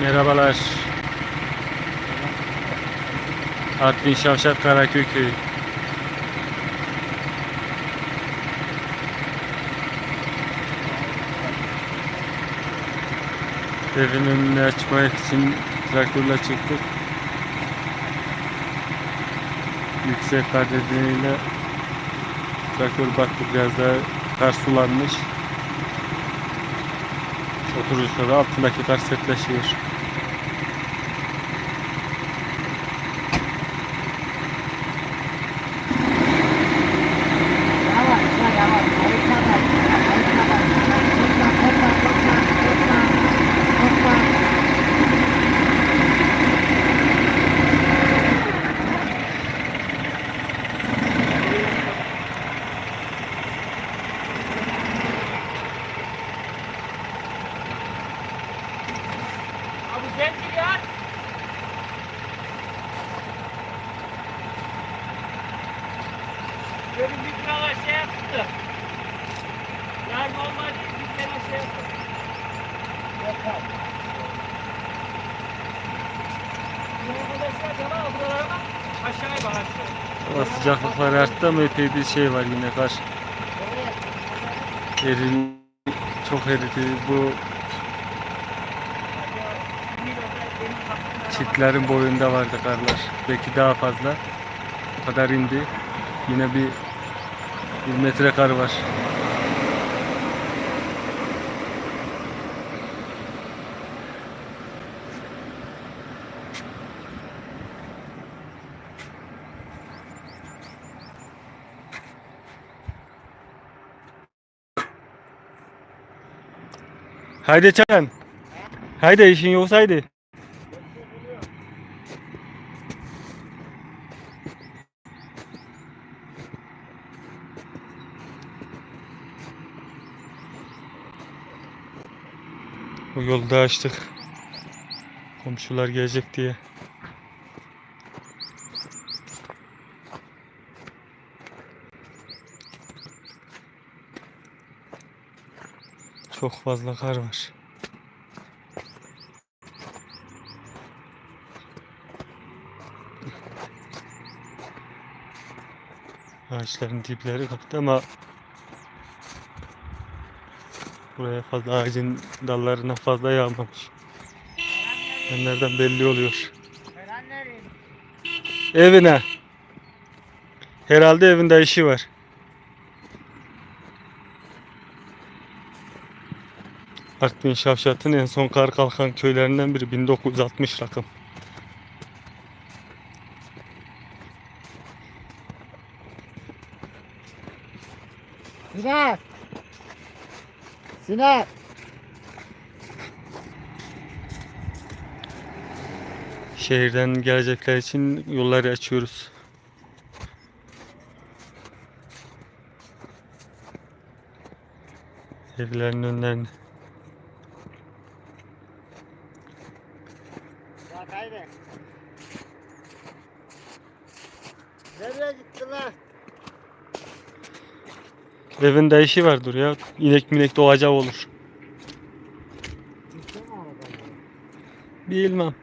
Merhabalar. Artvin Şavşat Karaköy köyü. Evin önünü açmak için traktörle çıktık. Yüksek kar nedeniyle traktör battı biraz daha kar sulanmış. Oturuşta da altındaki kar sertleşiyor. Yavaş, ya yavaş. Harika bak. Harika bak. Korkma, korkma, korkma, korkma. Korkma. Abi zengin ya. Benim bir tane şey yaptı. Yani normalde bir tane şey yaptı. Yeter. Bu arkadaşlar cana buralarına aşağıya bak Hava sıcaklıklar arttı ama epey bir şey var yine kar. Erin çok eridi. Bu çitlerin boyunda vardı karlar. Belki daha fazla. O kadar indi. Yine bir bir metre kar var. Haydi Çakan. Haydi işin yoksa haydi. Bu yolda açtık. Komşular gelecek diye. Çok fazla kar var. Ağaçların dipleri koptu ama buraya fazla ağacın dallarına fazla yağmamış. Nereden belli oluyor. Evine. Herhalde evinde işi var. Artvin Şavşat'ın en son kar kalkan köylerinden biri 1960 rakım. Sinan. Sinan. Şehirden gelecekler için yolları açıyoruz. Evlerin önlerini. Bak haydi. Nereye gittiler? Evinde işi vardır ya. İnek minek doğacak olur. Bilmem.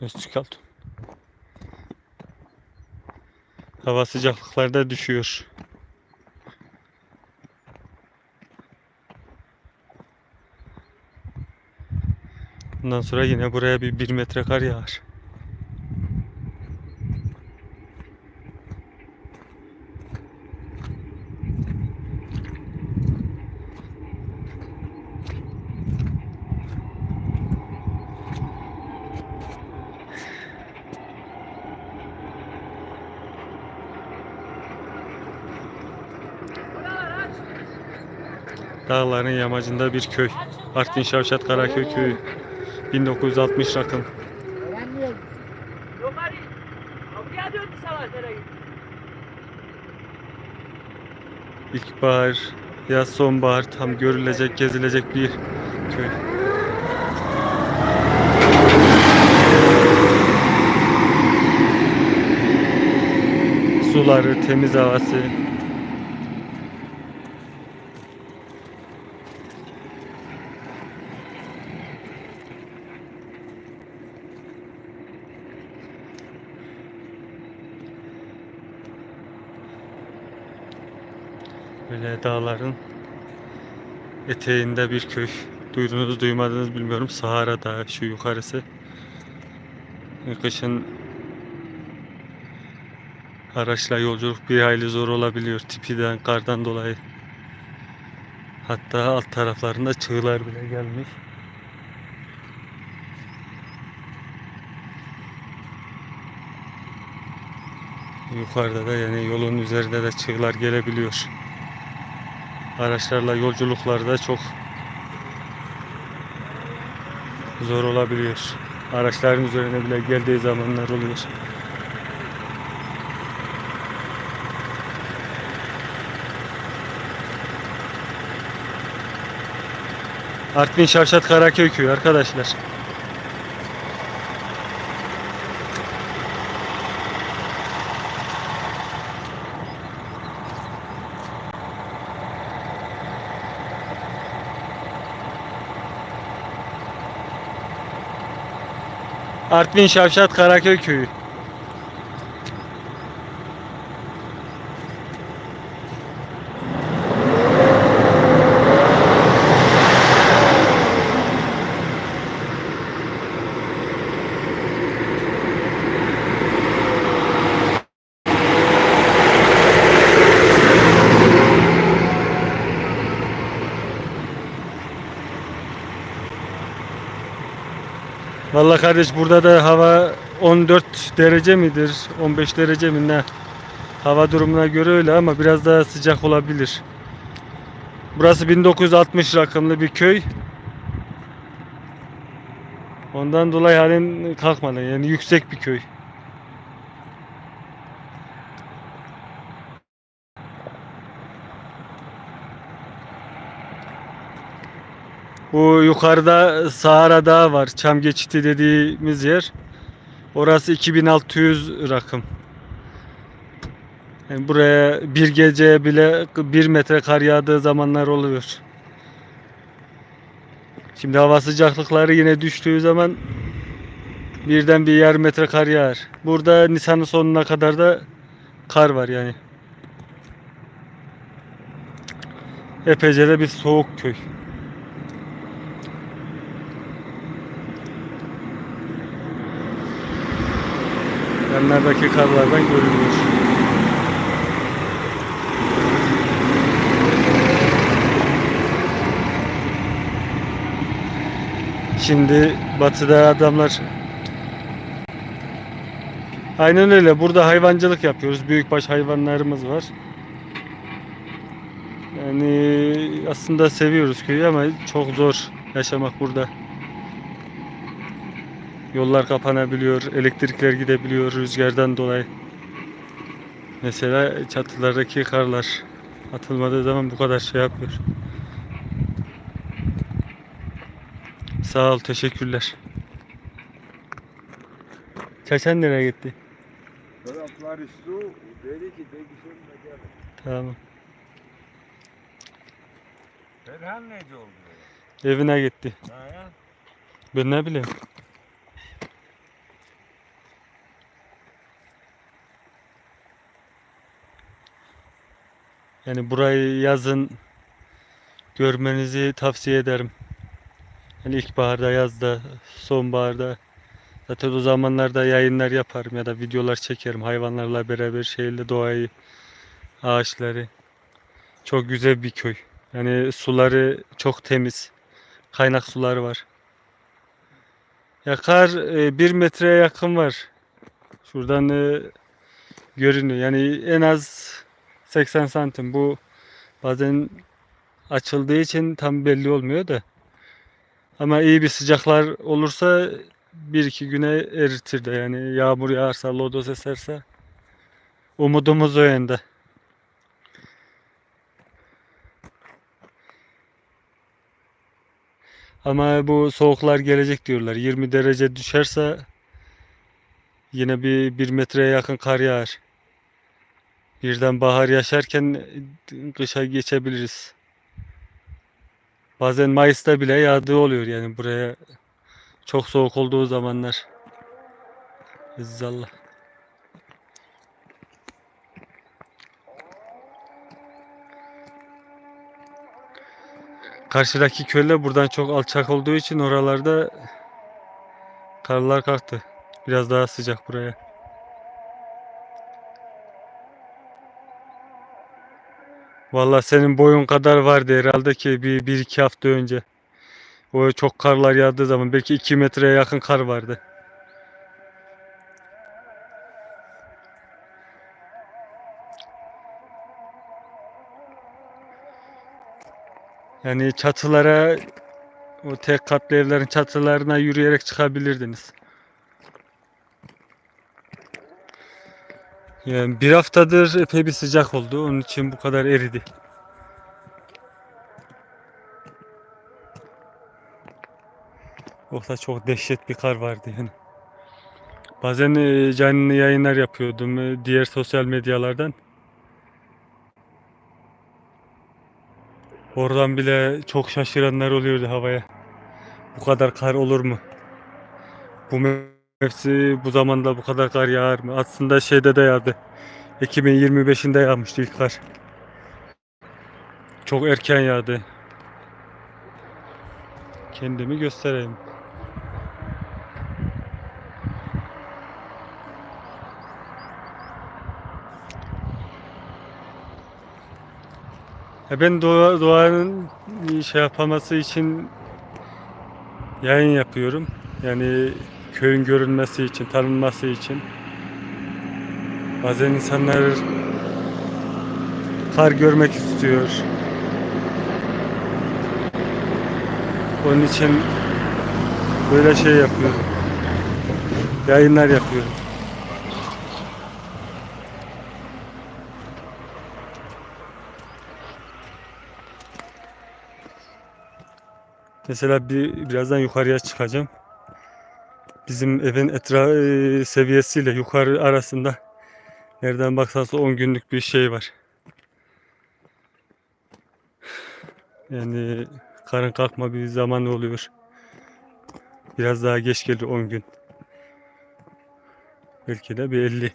Üstü kaldı. Hava sıcaklıkları da düşüyor. Bundan sonra yine buraya bir bir metre kar yağar. Dağların yamacında bir köy. Artvin Şavşat Karaköy köyü. 1960 rakım. İlkbahar, yaz sonbahar tam görülecek, gezilecek bir köy. Suları, temiz havası. Böyle dağların eteğinde bir köy. Duydunuz duymadınız bilmiyorum. Sahara Dağı şu yukarısı. Kışın araçla yolculuk bir hayli zor olabiliyor. Tipiden, kardan dolayı. Hatta alt taraflarında çığlar bile gelmiş. Yukarıda da yani yolun üzerinde de çığlar gelebiliyor. Araçlarla yolculuklarda çok zor olabiliyor. Araçların üzerine bile geldiği zamanlar oluyor. Artvin Şavşat Karaköy köyü arkadaşlar. Artvin Şavşat Karaköy köyü. Vallahi kardeş burada da hava 14 derece midir? 15 derece mi ne? Hava durumuna göre öyle ama biraz daha sıcak olabilir. Burası 1960 rakımlı bir köy. Ondan dolayı halen kalkmadı. Yani yüksek bir köy. Bu yukarıda Sahara Dağı var. Çam geçiti dediğimiz yer. Orası 2600 rakım. Yani buraya bir gece bile bir metre kar yağdığı zamanlar oluyor. Şimdi hava sıcaklıkları yine düştüğü zaman birden bir yarım metre kar yağar. Burada Nisan'ın sonuna kadar da kar var yani. Epeyce de bir soğuk köy. Yanlardaki karlardan görünüyor. Şimdi batıda adamlar Aynen öyle. Burada hayvancılık yapıyoruz. Büyükbaş hayvanlarımız var. Yani aslında seviyoruz köyü ama çok zor yaşamak burada. Yollar kapanabiliyor, elektrikler gidebiliyor rüzgardan dolayı. Mesela çatılardaki karlar atılmadığı zaman bu kadar şey yapıyor. Sağ ol, teşekkürler. Çaçan nereye gitti? Tamam. Ferhan neydi oldu? Evine gitti. Ben ne bileyim. Yani burayı yazın görmenizi tavsiye ederim. Yani ilkbaharda, yazda, sonbaharda. Zaten o zamanlarda yayınlar yaparım ya da videolar çekerim hayvanlarla beraber şehirle doğayı, ağaçları. Çok güzel bir köy. Yani suları çok temiz. Kaynak suları var. Ya kar e, bir metreye yakın var. Şuradan e, görünüyor. Yani en az 80 santim. Bu bazen açıldığı için tam belli olmuyor da. Ama iyi bir sıcaklar olursa bir iki güne eritir de yani yağmur yağarsa, lodos eserse Umudumuz o yönde. Ama bu soğuklar gelecek diyorlar. 20 derece düşerse yine bir 1 metreye yakın kar yağar. Birden bahar yaşarken kışa geçebiliriz. Bazen Mayıs'ta bile yağdığı oluyor yani buraya çok soğuk olduğu zamanlar. İzzallah. Karşıdaki köle buradan çok alçak olduğu için oralarda karlar kalktı. Biraz daha sıcak buraya. Vallahi senin boyun kadar vardı herhalde ki bir, bir iki hafta önce. O çok karlar yağdığı zaman belki iki metreye yakın kar vardı. Yani çatılara o tek katlı evlerin çatılarına yürüyerek çıkabilirdiniz. Yani bir haftadır epey bir sıcak oldu. Onun için bu kadar eridi. Yoksa çok dehşet bir kar vardı yani. Bazen e, canlı yayınlar yapıyordum e, diğer sosyal medyalardan. Oradan bile çok şaşıranlar oluyordu havaya. Bu kadar kar olur mu? Bu mevsim bu zamanda bu kadar kar yağar mı? Aslında şeyde de yağdı. 2025'inde yağmıştı ilk kar. Çok erken yağdı. Kendimi göstereyim. Ya ben doğa, doğanın şey yapılması için yayın yapıyorum. Yani köyün görünmesi için, tanınması için. Bazen insanlar kar görmek istiyor. Onun için böyle şey yapıyorum. Yayınlar yapıyorum. Mesela bir birazdan yukarıya çıkacağım. Bizim evin etraf e, seviyesiyle yukarı arasında nereden baksanız 10 günlük bir şey var. Yani karın kalkma bir zaman oluyor. Biraz daha geç geliyor 10 gün. Belki de bir 50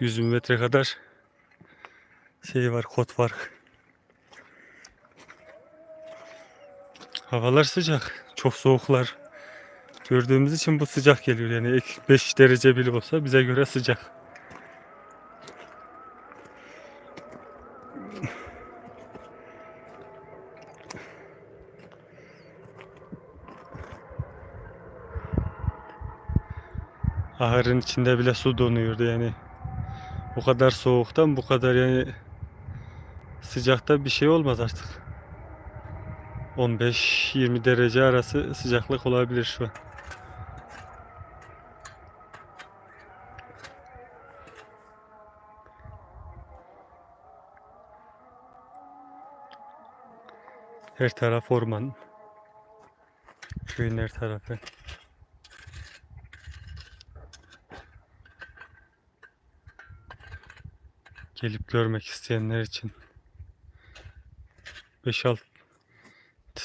100 metre kadar şey var, kot var. Havalar sıcak. Çok soğuklar. Gördüğümüz için bu sıcak geliyor. Yani 5 derece bile olsa bize göre sıcak. Ahırın içinde bile su donuyordu yani. Bu kadar soğuktan bu kadar yani sıcakta bir şey olmaz artık. 15-20 derece arası sıcaklık olabilir şu an. Her taraf orman. Köyün her tarafı. Gelip görmek isteyenler için 5-6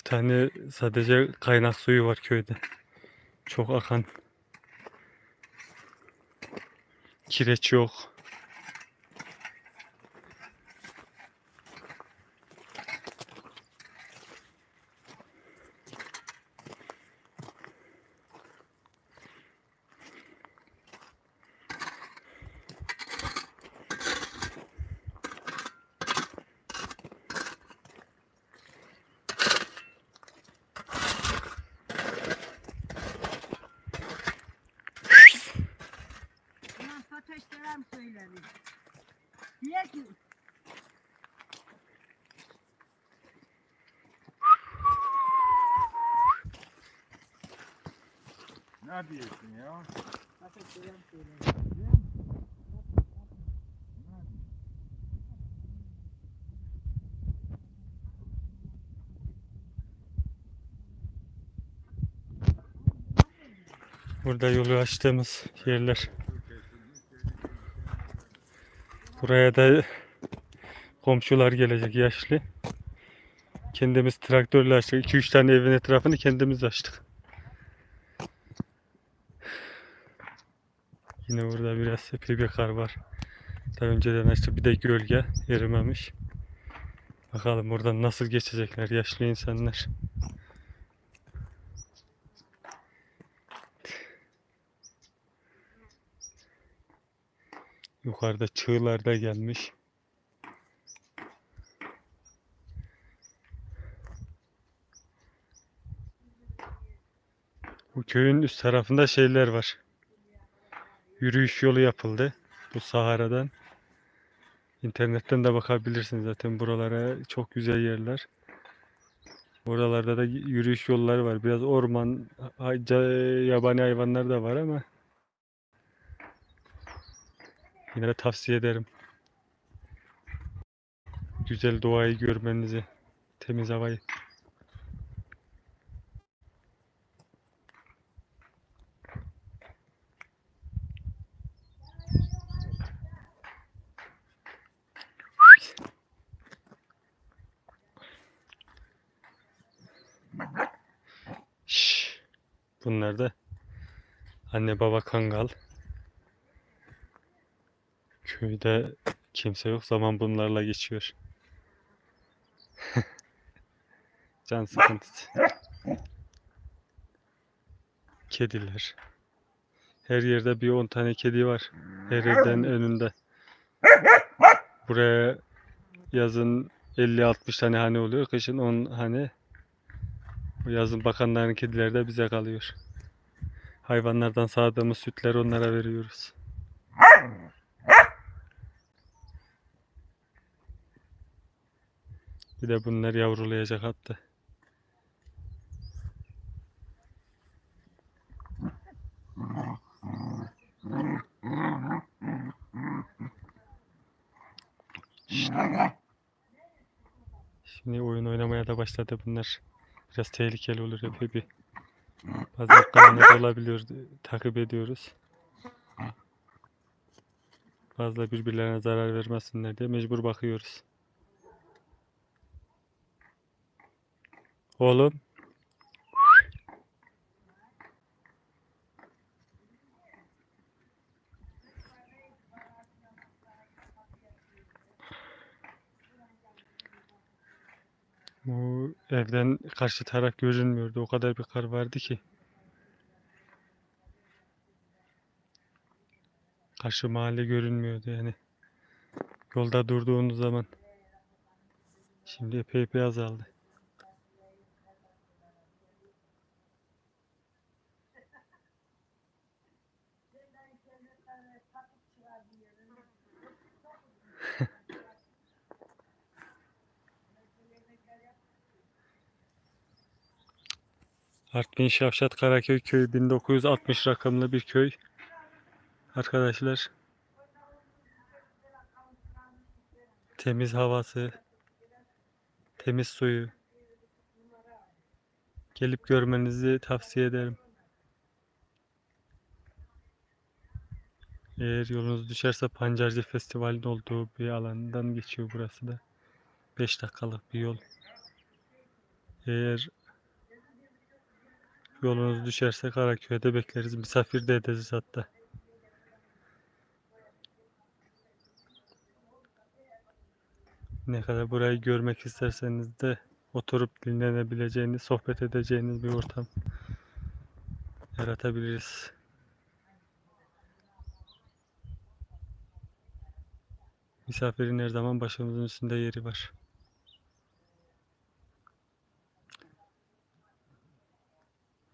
tane sadece kaynak suyu var köyde. Çok akan. Kireç yok. Ne diyorsun ya? Burada yolu açtığımız yerler. Buraya da komşular gelecek yaşlı. Kendimiz traktörle açtık. 2-3 tane evin etrafını kendimiz açtık. Yine burada biraz epey bir kar var. Daha önceden açtık. Bir de gölge erimemiş. Bakalım buradan nasıl geçecekler yaşlı insanlar. Yukarıda çığlar da gelmiş. Bu köyün üst tarafında şeyler var. Yürüyüş yolu yapıldı. Bu Sahara'dan. İnternetten de bakabilirsiniz zaten buralara çok güzel yerler. Buralarda da yürüyüş yolları var. Biraz orman, yabani hayvanlar da var ama yine de tavsiye ederim. Güzel doğayı görmenizi, temiz havayı. Bunlar da anne baba kangal. Köyde kimse yok zaman bunlarla geçiyor. Can sıkıntısı. Kediler. Her yerde bir 10 tane kedi var. Her evden önünde. Buraya yazın 50-60 tane hane oluyor. Kışın 10 hane. Yazın bakanların kedileri de bize kalıyor. Hayvanlardan sağdığımız sütleri onlara veriyoruz. Bir de bunlar yavrulayacak hatta. Şimdi oyun oynamaya da başladı bunlar. Biraz tehlikeli olur epey bir. Bazen karanlık olabiliyor. Takip ediyoruz. Fazla birbirlerine zarar vermesinler diye mecbur bakıyoruz. Oğlum. Evden karşı taraf görünmüyordu. O kadar bir kar vardı ki. Karşı mahalle görünmüyordu yani. Yolda durduğunuz zaman. Şimdi epey epey azaldı. Artvin Şavşat Karaköy köyü 1960 rakamlı bir köy. Arkadaşlar temiz havası, temiz suyu gelip görmenizi tavsiye ederim. Eğer yolunuz düşerse Pancarcı Festivali'nin olduğu bir alandan geçiyor burası da. 5 dakikalık bir yol. Eğer Yolunuz düşerse Karaköy'de bekleriz. Misafir de ederiz hatta. Ne kadar burayı görmek isterseniz de oturup dinlenebileceğiniz, sohbet edeceğiniz bir ortam yaratabiliriz. Misafirin her zaman başımızın üstünde yeri var.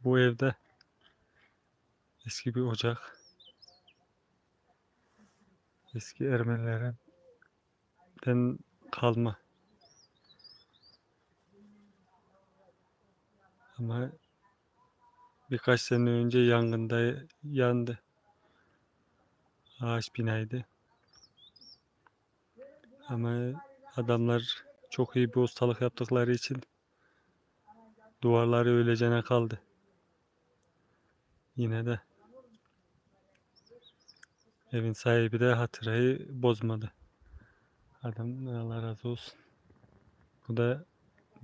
Bu evde eski bir ocak. Eski Ermenilerden kalma. Ama birkaç sene önce yangında yandı. Ağaç binaydı. Ama adamlar çok iyi bir ustalık yaptıkları için duvarları öylece kaldı. Yine de Evin sahibi de hatırayı bozmadı. Adam Allah razı olsun. Bu da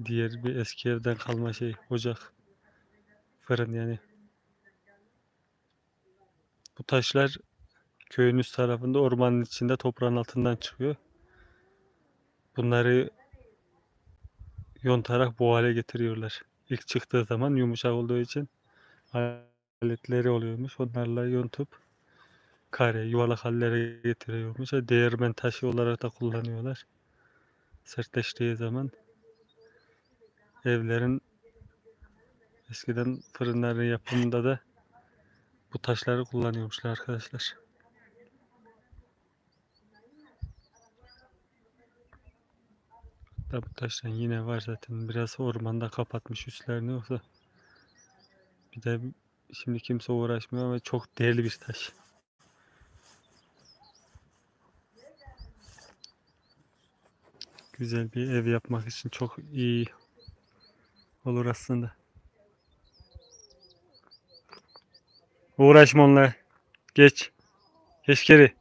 diğer bir eski evden kalma şey ocak. Fırın yani. Bu taşlar köyün üst tarafında ormanın içinde toprağın altından çıkıyor. Bunları yontarak bu hale getiriyorlar. İlk çıktığı zaman yumuşak olduğu için aletleri oluyormuş. Onlarla yontup kare, yuvarlak hallere getiriyormuş. Değirmen taşı olarak da kullanıyorlar. Sertleştiği zaman evlerin eskiden fırınların yapımında da bu taşları kullanıyormuşlar arkadaşlar. Da bu taştan yine var zaten. Biraz ormanda kapatmış üstlerini yoksa bir de şimdi kimse uğraşmıyor ama çok değerli bir taş. Güzel bir ev yapmak için çok iyi olur aslında. Uğraşma onunla. Geç. Geç geri.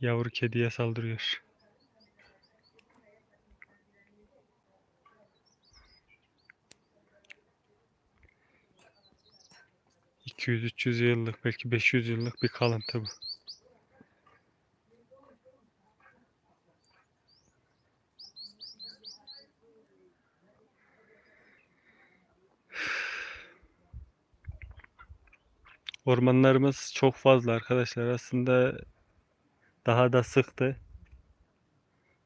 Yavru kediye saldırıyor. ...200-300 yıllık belki 500 yıllık bir kalıntı bu. Ormanlarımız çok fazla arkadaşlar. Aslında daha da sıktı.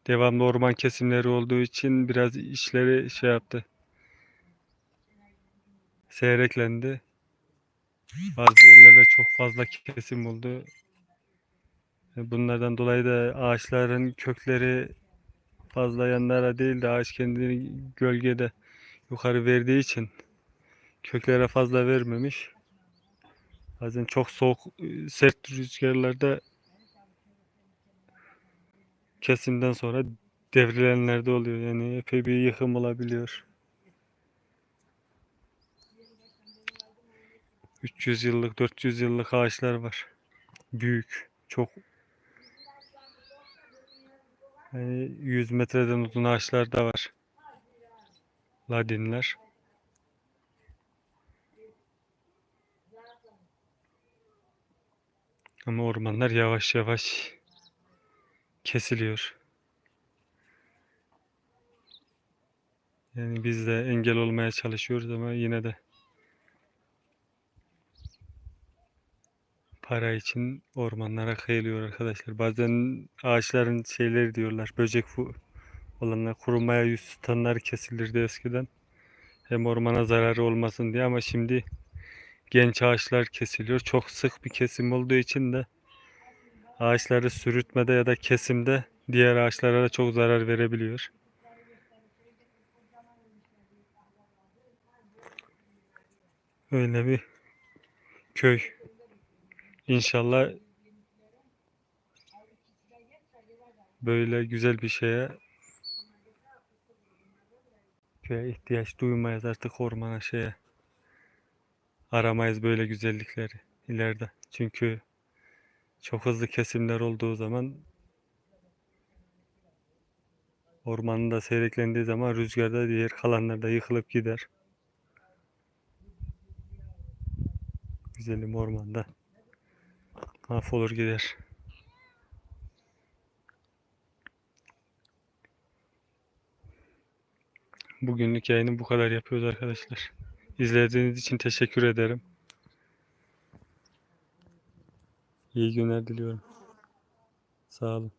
Devamlı orman kesimleri olduğu için biraz işleri şey yaptı. Seyreklendi. Bazı yerlerde çok fazla kesim oldu. Bunlardan dolayı da ağaçların kökleri fazla yanlara değil de ağaç kendini gölgede yukarı verdiği için köklere fazla vermemiş. Bazen çok soğuk, e, sert rüzgarlarda kesimden sonra devrilenler de oluyor. Yani epey bir yıkım olabiliyor. 300 yıllık, 400 yıllık ağaçlar var. Büyük, çok yani 100 metreden uzun ağaçlar da var. Ladinler. Ama ormanlar yavaş yavaş kesiliyor. Yani biz de engel olmaya çalışıyoruz ama yine de para için ormanlara kıyılıyor arkadaşlar. Bazen ağaçların şeyleri diyorlar, böcek olanlar, kurumaya yüz tutanlar kesilirdi eskiden. Hem ormana zararı olmasın diye ama şimdi genç ağaçlar kesiliyor. Çok sık bir kesim olduğu için de ağaçları sürütmede ya da kesimde diğer ağaçlara da çok zarar verebiliyor. Öyle bir köy. İnşallah böyle güzel bir şeye ihtiyaç duymayız artık ormana şeye aramayız böyle güzellikleri ileride. Çünkü çok hızlı kesimler olduğu zaman ormanın da seyreklendiği zaman rüzgarda diğer kalanlar da yıkılıp gider. Güzelim ormanda mahvolur gider. Bugünlük yayını bu kadar yapıyoruz arkadaşlar. İzlediğiniz için teşekkür ederim. İyi günler diliyorum. Sağ olun.